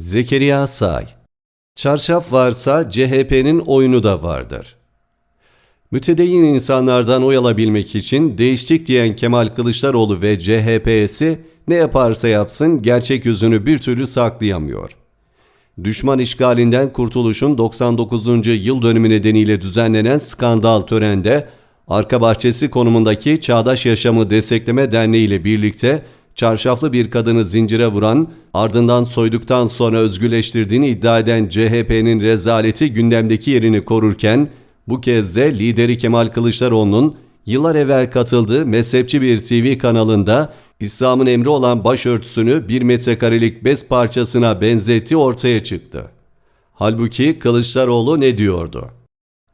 Zekeriya Say Çarşaf varsa CHP'nin oyunu da vardır. Mütedeyyin insanlardan oy alabilmek için değiştik diyen Kemal Kılıçdaroğlu ve CHP'si ne yaparsa yapsın gerçek yüzünü bir türlü saklayamıyor. Düşman işgalinden kurtuluşun 99. yıl dönümü nedeniyle düzenlenen skandal törende arka bahçesi konumundaki Çağdaş Yaşamı Destekleme Derneği ile birlikte çarşaflı bir kadını zincire vuran, ardından soyduktan sonra özgürleştirdiğini iddia eden CHP'nin rezaleti gündemdeki yerini korurken, bu kez de lideri Kemal Kılıçdaroğlu'nun yıllar evvel katıldığı mezhepçi bir TV kanalında İslam'ın emri olan başörtüsünü bir metrekarelik bez parçasına benzetti ortaya çıktı. Halbuki Kılıçdaroğlu ne diyordu?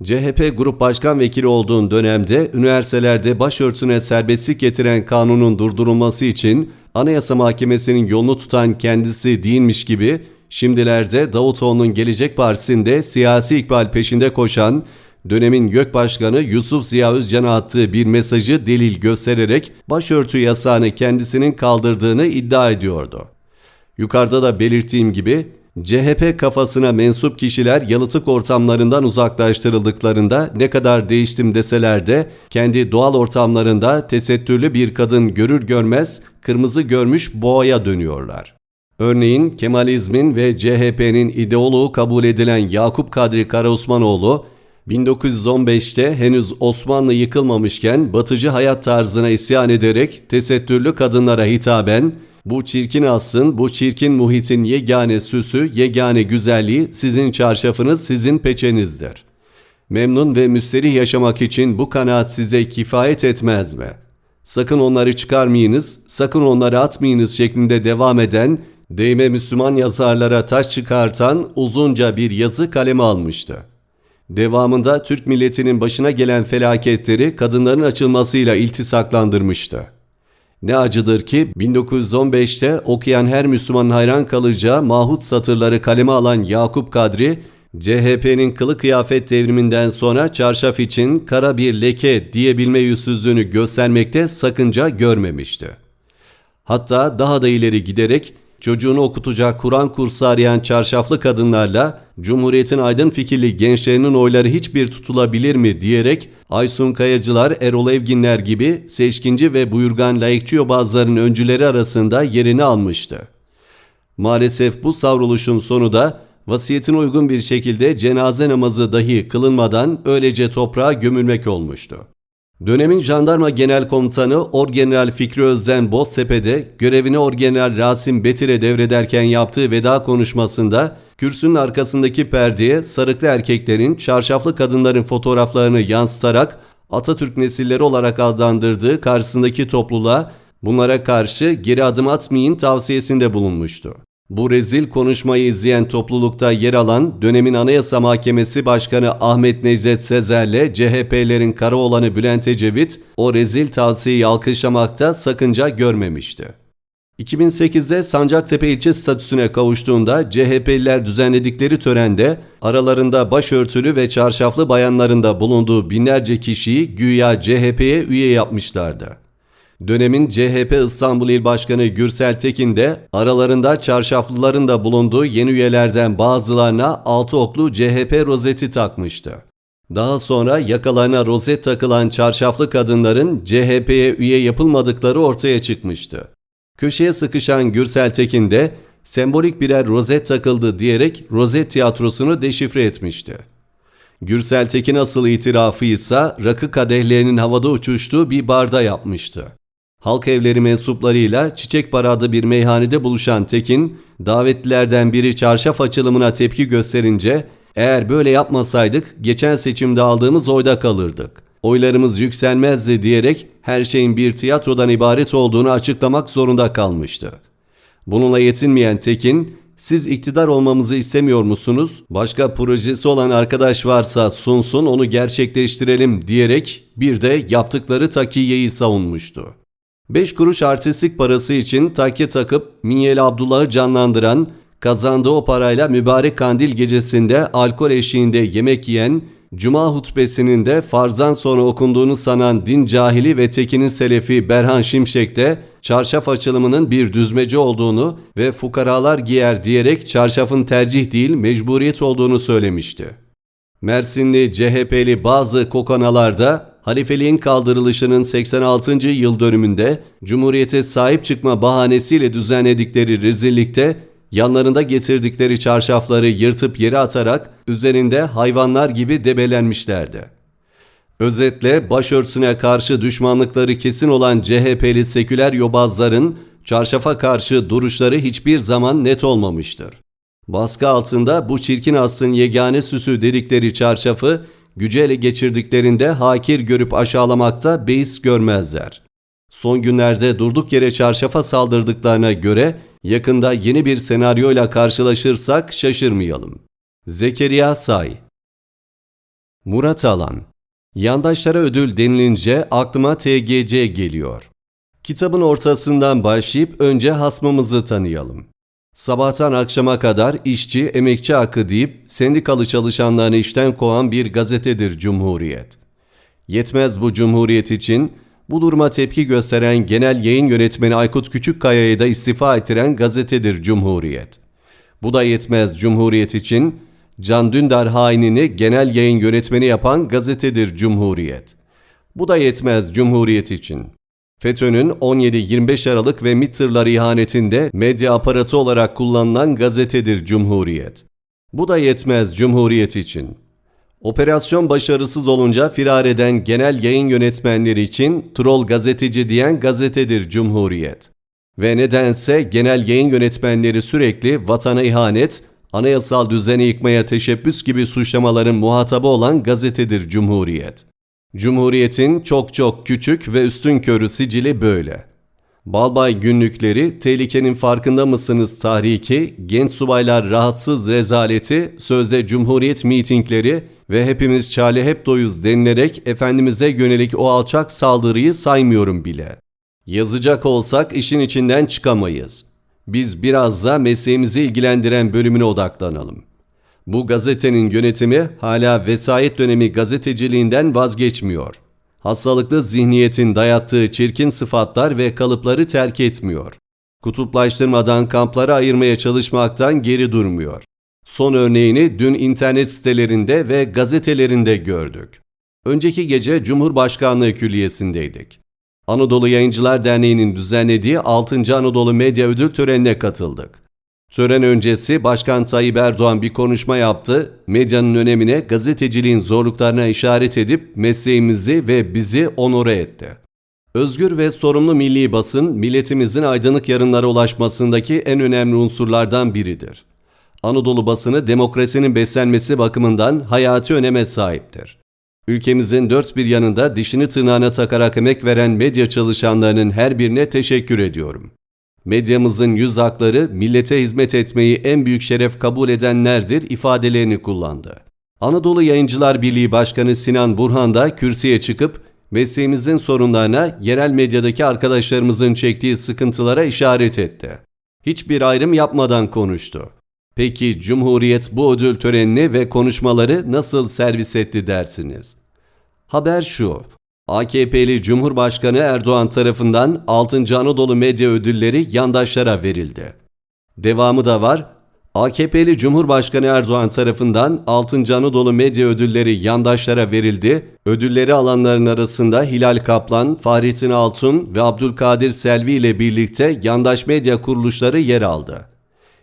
CHP Grup Başkan Vekili olduğun dönemde üniversitelerde başörtüsüne serbestlik getiren kanunun durdurulması için Anayasa Mahkemesi'nin yolunu tutan kendisi değilmiş gibi şimdilerde Davutoğlu'nun Gelecek Partisi'nde siyasi ikbal peşinde koşan dönemin GÖK Başkanı Yusuf Ziya Özcan'a attığı bir mesajı delil göstererek başörtü yasağını kendisinin kaldırdığını iddia ediyordu. Yukarıda da belirttiğim gibi CHP kafasına mensup kişiler yalıtık ortamlarından uzaklaştırıldıklarında ne kadar değiştim deseler de kendi doğal ortamlarında tesettürlü bir kadın görür görmez kırmızı görmüş boğaya dönüyorlar. Örneğin Kemalizmin ve CHP'nin ideoloğu kabul edilen Yakup Kadri Karaosmanoğlu 1915'te henüz Osmanlı yıkılmamışken batıcı hayat tarzına isyan ederek tesettürlü kadınlara hitaben bu çirkin aslın, bu çirkin muhitin yegane süsü, yegane güzelliği sizin çarşafınız, sizin peçenizdir. Memnun ve müsterih yaşamak için bu kanaat size kifayet etmez mi? Sakın onları çıkarmayınız, sakın onları atmayınız şeklinde devam eden, değme Müslüman yazarlara taş çıkartan uzunca bir yazı kaleme almıştı. Devamında Türk milletinin başına gelen felaketleri kadınların açılmasıyla iltisaklandırmıştı. Ne acıdır ki 1915'te okuyan her Müslümanın hayran kalacağı mahut satırları kaleme alan Yakup Kadri, CHP'nin kılı kıyafet devriminden sonra çarşaf için kara bir leke diyebilme yüzsüzlüğünü göstermekte sakınca görmemişti. Hatta daha da ileri giderek çocuğunu okutacak Kur'an kursu arayan çarşaflı kadınlarla Cumhuriyet'in aydın fikirli gençlerinin oyları hiçbir tutulabilir mi diyerek Aysun Kayacılar, Erol Evginler gibi seçkinci ve buyurgan layıkçı yobazların öncüleri arasında yerini almıştı. Maalesef bu savruluşun sonu da vasiyetin uygun bir şekilde cenaze namazı dahi kılınmadan öylece toprağa gömülmek olmuştu. Dönemin jandarma genel komutanı Orgeneral Fikri Özden Boztepe'de görevini Orgeneral Rasim Betir'e devrederken yaptığı veda konuşmasında kürsünün arkasındaki perdeye sarıklı erkeklerin, çarşaflı kadınların fotoğraflarını yansıtarak Atatürk nesilleri olarak adlandırdığı karşısındaki topluluğa bunlara karşı geri adım atmayın tavsiyesinde bulunmuştu. Bu rezil konuşmayı izleyen toplulukta yer alan dönemin Anayasa Mahkemesi Başkanı Ahmet Necdet Sezer'le CHP'lerin Karaoğlan'ı Bülent Ecevit o rezil tavsiyeyi alkışlamakta sakınca görmemişti. 2008'de Sancaktepe ilçe statüsüne kavuştuğunda CHP'liler düzenledikleri törende aralarında başörtülü ve çarşaflı bayanların da bulunduğu binlerce kişiyi güya CHP'ye üye yapmışlardı. Dönemin CHP İstanbul İl Başkanı Gürsel Tekin de aralarında çarşaflıların da bulunduğu yeni üyelerden bazılarına altı oklu CHP rozeti takmıştı. Daha sonra yakalarına rozet takılan çarşaflı kadınların CHP'ye üye yapılmadıkları ortaya çıkmıştı. Köşeye sıkışan Gürsel Tekin de sembolik birer rozet takıldı diyerek rozet tiyatrosunu deşifre etmişti. Gürsel Tekin asıl itirafı ise rakı kadehlerinin havada uçuştuğu bir barda yapmıştı. Halk evleri mensuplarıyla Çiçek Bar adlı bir meyhanede buluşan Tekin, davetlilerden biri çarşaf açılımına tepki gösterince eğer böyle yapmasaydık geçen seçimde aldığımız oyda kalırdık. Oylarımız yükselmezdi diyerek her şeyin bir tiyatrodan ibaret olduğunu açıklamak zorunda kalmıştı. Bununla yetinmeyen Tekin, siz iktidar olmamızı istemiyor musunuz? Başka projesi olan arkadaş varsa sunsun onu gerçekleştirelim diyerek bir de yaptıkları takiyeyi savunmuştu. 5 kuruş artistlik parası için takke takıp Minyeli Abdullah'ı canlandıran, kazandığı o parayla mübarek kandil gecesinde alkol eşiğinde yemek yiyen, Cuma hutbesinin de farzdan sonra okunduğunu sanan din cahili ve tekinin selefi Berhan Şimşek de çarşaf açılımının bir düzmece olduğunu ve fukaralar giyer diyerek çarşafın tercih değil mecburiyet olduğunu söylemişti. Mersinli CHP'li bazı kokanalarda halifeliğin kaldırılışının 86. yıl dönümünde Cumhuriyete sahip çıkma bahanesiyle düzenledikleri rezillikte yanlarında getirdikleri çarşafları yırtıp yere atarak üzerinde hayvanlar gibi debelenmişlerdi. Özetle başörtüsüne karşı düşmanlıkları kesin olan CHP'li seküler yobazların çarşafa karşı duruşları hiçbir zaman net olmamıştır. Baskı altında bu çirkin aslın yegane süsü dedikleri çarşafı gücü ele geçirdiklerinde hakir görüp aşağılamakta beis görmezler. Son günlerde durduk yere çarşafa saldırdıklarına göre yakında yeni bir senaryoyla karşılaşırsak şaşırmayalım. Zekeriya Say Murat Alan Yandaşlara ödül denilince aklıma TGC geliyor. Kitabın ortasından başlayıp önce hasmımızı tanıyalım. Sabahtan akşama kadar işçi, emekçi hakkı deyip sendikalı çalışanlarını işten kovan bir gazetedir Cumhuriyet. Yetmez bu Cumhuriyet için bu duruma tepki gösteren genel yayın yönetmeni Aykut Küçükkaya'yı da istifa ettiren gazetedir Cumhuriyet. Bu da yetmez Cumhuriyet için Can Dündar hainini genel yayın yönetmeni yapan gazetedir Cumhuriyet. Bu da yetmez Cumhuriyet için. FETÖ'nün 17-25 Aralık ve MİT ihanetinde medya aparatı olarak kullanılan gazetedir Cumhuriyet. Bu da yetmez Cumhuriyet için. Operasyon başarısız olunca firar eden genel yayın yönetmenleri için troll gazeteci diyen gazetedir Cumhuriyet. Ve nedense genel yayın yönetmenleri sürekli vatana ihanet, anayasal düzeni yıkmaya teşebbüs gibi suçlamaların muhatabı olan gazetedir Cumhuriyet. Cumhuriyet'in çok çok küçük ve üstün körü sicili böyle. Balbay günlükleri, tehlikenin farkında mısınız tahriki, genç subaylar rahatsız rezaleti, sözde Cumhuriyet mitingleri ve hepimiz çale hep doyuz denilerek Efendimiz'e yönelik o alçak saldırıyı saymıyorum bile. Yazacak olsak işin içinden çıkamayız. Biz biraz da mesleğimizi ilgilendiren bölümüne odaklanalım. Bu gazetenin yönetimi hala vesayet dönemi gazeteciliğinden vazgeçmiyor. Hastalıklı zihniyetin dayattığı çirkin sıfatlar ve kalıpları terk etmiyor. Kutuplaştırmadan kamplara ayırmaya çalışmaktan geri durmuyor. Son örneğini dün internet sitelerinde ve gazetelerinde gördük. Önceki gece Cumhurbaşkanlığı Külliyesi'ndeydik. Anadolu Yayıncılar Derneği'nin düzenlediği 6. Anadolu Medya Ödül törenine katıldık. Tören öncesi Başkan Tayyip Erdoğan bir konuşma yaptı, medyanın önemine, gazeteciliğin zorluklarına işaret edip mesleğimizi ve bizi onore etti. Özgür ve sorumlu milli basın, milletimizin aydınlık yarınlara ulaşmasındaki en önemli unsurlardan biridir. Anadolu basını demokrasinin beslenmesi bakımından hayati öneme sahiptir. Ülkemizin dört bir yanında dişini tırnağına takarak emek veren medya çalışanlarının her birine teşekkür ediyorum. Medyamızın yüz hakları millete hizmet etmeyi en büyük şeref kabul edenlerdir ifadelerini kullandı. Anadolu Yayıncılar Birliği Başkanı Sinan Burhan da kürsüye çıkıp mesleğimizin sorunlarına yerel medyadaki arkadaşlarımızın çektiği sıkıntılara işaret etti. Hiçbir ayrım yapmadan konuştu. Peki Cumhuriyet bu ödül törenini ve konuşmaları nasıl servis etti dersiniz? Haber şu. AKP'li Cumhurbaşkanı Erdoğan tarafından 6. Anadolu Medya Ödülleri yandaşlara verildi. Devamı da var. AKP'li Cumhurbaşkanı Erdoğan tarafından 6. Anadolu Medya Ödülleri yandaşlara verildi. Ödülleri alanların arasında Hilal Kaplan, Fahrettin Altun ve Abdülkadir Selvi ile birlikte yandaş medya kuruluşları yer aldı.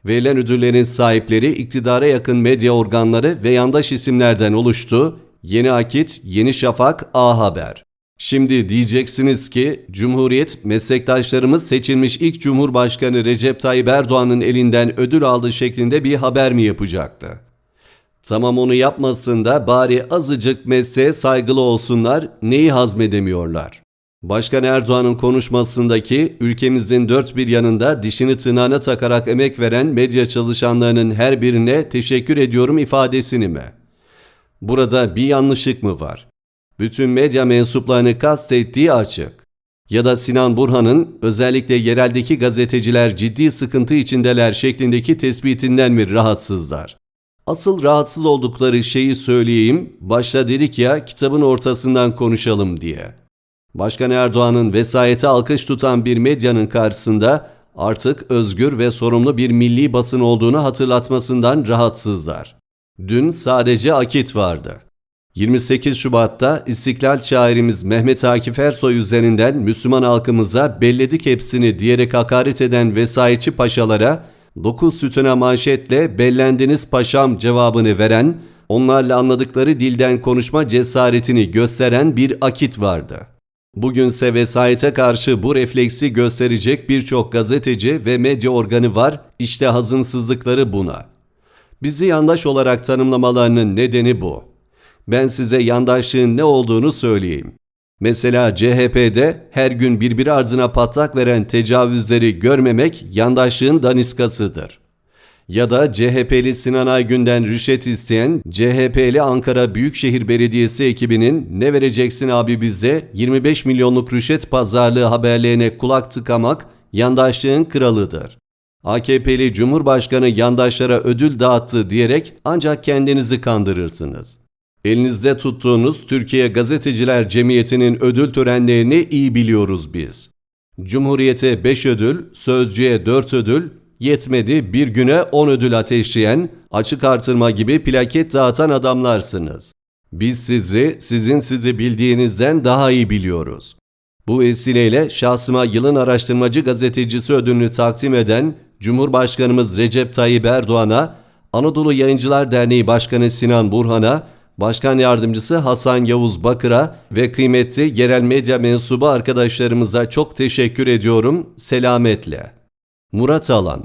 Verilen ödüllerin sahipleri iktidara yakın medya organları ve yandaş isimlerden oluştu. Yeni Akit, Yeni Şafak, A Haber. Şimdi diyeceksiniz ki Cumhuriyet meslektaşlarımız seçilmiş ilk Cumhurbaşkanı Recep Tayyip Erdoğan'ın elinden ödül aldığı şeklinde bir haber mi yapacaktı? Tamam onu yapmasın da bari azıcık mesleğe saygılı olsunlar, neyi hazmedemiyorlar? Başkan Erdoğan'ın konuşmasındaki ülkemizin dört bir yanında dişini tırnağına takarak emek veren medya çalışanlarının her birine teşekkür ediyorum ifadesini mi? Burada bir yanlışlık mı var? Bütün medya mensuplarını kastettiği açık. Ya da Sinan Burhan'ın özellikle yereldeki gazeteciler ciddi sıkıntı içindeler şeklindeki tespitinden mi rahatsızlar? Asıl rahatsız oldukları şeyi söyleyeyim, başta dedik ya kitabın ortasından konuşalım diye. Başkan Erdoğan'ın vesayete alkış tutan bir medyanın karşısında artık özgür ve sorumlu bir milli basın olduğunu hatırlatmasından rahatsızlar. Dün sadece Akit vardı. 28 Şubat'ta İstiklal şairimiz Mehmet Akif Ersoy üzerinden Müslüman halkımıza belledik hepsini diyerek hakaret eden vesayetçi paşalara 9 sütuna manşetle bellendiniz paşam cevabını veren, onlarla anladıkları dilden konuşma cesaretini gösteren bir akit vardı. Bugünse vesayete karşı bu refleksi gösterecek birçok gazeteci ve medya organı var, işte hazımsızlıkları buna. Bizi yandaş olarak tanımlamalarının nedeni bu. Ben size yandaşlığın ne olduğunu söyleyeyim. Mesela CHP'de her gün birbiri ardına patlak veren tecavüzleri görmemek yandaşlığın daniskasıdır. Ya da CHP'li Sinan Aygün'den rüşvet isteyen CHP'li Ankara Büyükşehir Belediyesi ekibinin ne vereceksin abi bize 25 milyonluk rüşvet pazarlığı haberlerine kulak tıkamak yandaşlığın kralıdır. AKP'li Cumhurbaşkanı yandaşlara ödül dağıttı diyerek ancak kendinizi kandırırsınız. Elinizde tuttuğunuz Türkiye Gazeteciler Cemiyeti'nin ödül törenlerini iyi biliyoruz biz. Cumhuriyete 5 ödül, Sözcü'ye 4 ödül, yetmedi bir güne 10 ödül ateşleyen, açık artırma gibi plaket dağıtan adamlarsınız. Biz sizi, sizin sizi bildiğinizden daha iyi biliyoruz. Bu vesileyle şahsıma yılın araştırmacı gazetecisi ödülünü takdim eden Cumhurbaşkanımız Recep Tayyip Erdoğan'a, Anadolu Yayıncılar Derneği Başkanı Sinan Burhan'a, Başkan Yardımcısı Hasan Yavuz Bakır'a ve kıymetli yerel medya mensubu arkadaşlarımıza çok teşekkür ediyorum. Selametle. Murat Alan